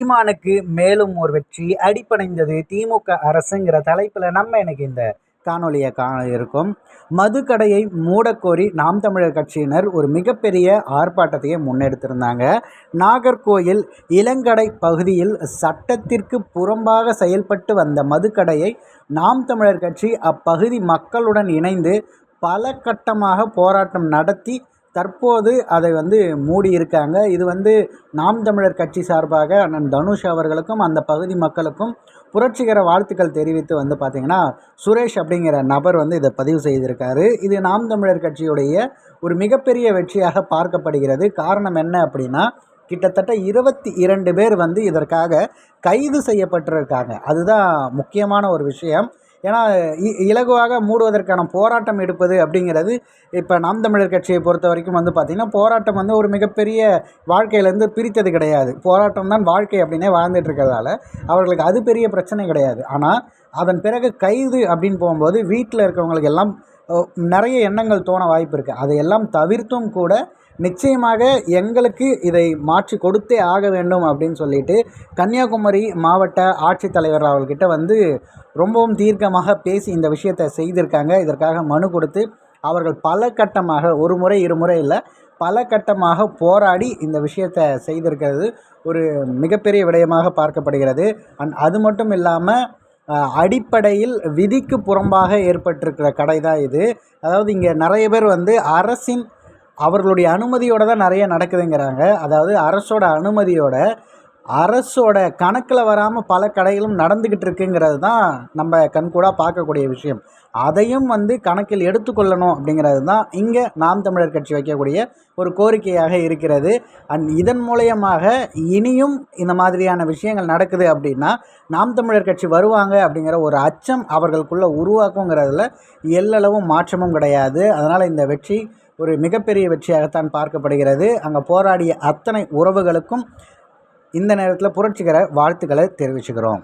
சீமானுக்கு மேலும் ஒரு வெற்றி. அடிப்படைந்தது திமுக அரசுங்கிற தலைப்பில் நம்ம எனக்கு இந்த காணொலியை காண இருக்கும் மதுக்கடையை மூடக்கோரி நாம் தமிழர் கட்சியினர் ஒரு மிகப்பெரிய ஆர்ப்பாட்டத்தையே முன்னெடுத்திருந்தாங்க. நாகர்கோயில் இளங்கடை பகுதியில் சட்டத்திற்கு புறம்பாக செயல்பட்டு வந்த மதுக்கடையை நாம் தமிழர் கட்சி அப்பகுதி மக்களுடன் இணைந்து பல கட்டமாக போராட்டம் நடத்தி தற்போது அதை வந்து மூடி இருக்காங்க இது வந்து நாம் தமிழர் கட்சி சார்பாக அண்ணன் தனுஷ் அவர்களுக்கும் அந்த பகுதி மக்களுக்கும் புரட்சிகர வாழ்த்துக்கள் தெரிவித்து வந்து பார்த்திங்கன்னா சுரேஷ் அப்படிங்கிற நபர் வந்து இதை பதிவு செய்திருக்காரு. இது நாம் தமிழர் கட்சியுடைய ஒரு மிகப்பெரிய வெற்றியாக பார்க்கப்படுகிறது. காரணம் என்ன அப்படின்னா கிட்டத்தட்ட இருபத்தி இரண்டு பேர் வந்து இதற்காக கைது செய்யப்பட்டிருக்காங்க. அதுதான் முக்கியமான ஒரு விஷயம். ஏன்னா இலகுவாக மூடுவதற்கான போராட்டம் எடுப்பது அப்படிங்கிறது இப்போ நாம் தமிழர் கட்சியை பொறுத்த வரைக்கும் வந்து பார்த்திங்கன்னா போராட்டம் வந்து ஒரு மிகப்பெரிய வாழ்க்கையிலேருந்து பிரித்தது கிடையாது. போராட்டம் தான் வாழ்க்கை அப்படின்னே வாழ்ந்துட்டு இருக்கிறதால அவர்களுக்கு அது பெரிய பிரச்சனை கிடையாது. ஆனால் அதன் பிறகு கைது அப்படின்னு போகும்போது வீட்டில் இருக்கவங்களுக்கு எல்லாம் நிறைய எண்ணங்கள் தோண வாய்ப்பு இருக்குது அதையெல்லாம் தவிர்த்தும் கூட நிச்சயமாக எங்களுக்கு இதை மாற்றி கொடுத்தே ஆக வேண்டும் அப்படின்னு சொல்லிட்டு கன்னியாகுமரி மாவட்ட ஆட்சித்தலைவர் அவர்கிட்ட வந்து ரொம்பவும் தீர்க்கமாக பேசி இந்த விஷயத்தை செய்திருக்காங்க. இதற்காக மனு கொடுத்து அவர்கள் பல கட்டமாக ஒரு முறை இருமுறை இல்லை பல கட்டமாக போராடி இந்த விஷயத்தை செய்திருக்கிறது. ஒரு மிகப்பெரிய விடயமாக பார்க்கப்படுகிறது. அண்ட் அது மட்டும் இல்லாமல் அடிப்படையில் விதிக்கு புறம்பாக ஏற்பட்டிருக்கிற கடை தான் இது. அதாவது இங்கே நிறைய பேர் வந்து அரசின் அவர்களுடைய அனுமதியோடு தான் நிறைய நடக்குதுங்கிறாங்க. அதாவது அரசோட அனுமதியோட அரசோட கணக்கில் வராமல் பல கடைகளும் நடந்துக்கிட்டு இருக்குங்கிறது தான் நம்ம கண்கூடாக பார்க்கக்கூடிய விஷயம். அதையும் வந்து கணக்கில் எடுத்துக்கொள்ளணும் அப்படிங்கிறது தான் இங்கே நாம் தமிழர் கட்சி வைக்கக்கூடிய ஒரு கோரிக்கையாக இருக்கிறது. அண்ட் இதன் மூலயமாக இனியும் இந்த மாதிரியான விஷயங்கள் நடக்குது அப்படின்னா நாம் தமிழர் கட்சி வருவாங்க அப்படிங்கிற ஒரு அச்சம் அவர்களுக்குள்ளே உருவாக்குங்கிறதுல எல்லளவும் மாற்றமும் கிடையாது. அதனால் இந்த வெற்றி ஒரு மிகப்பெரிய வெற்றியாகத்தான் பார்க்கப்படுகிறது. அங்கே போராடிய அத்தனை உறவுகளுக்கும் இந்த நேரத்தில் புரட்சிகர வாழ்த்துக்களை தெரிவிச்சுக்கிறோம்.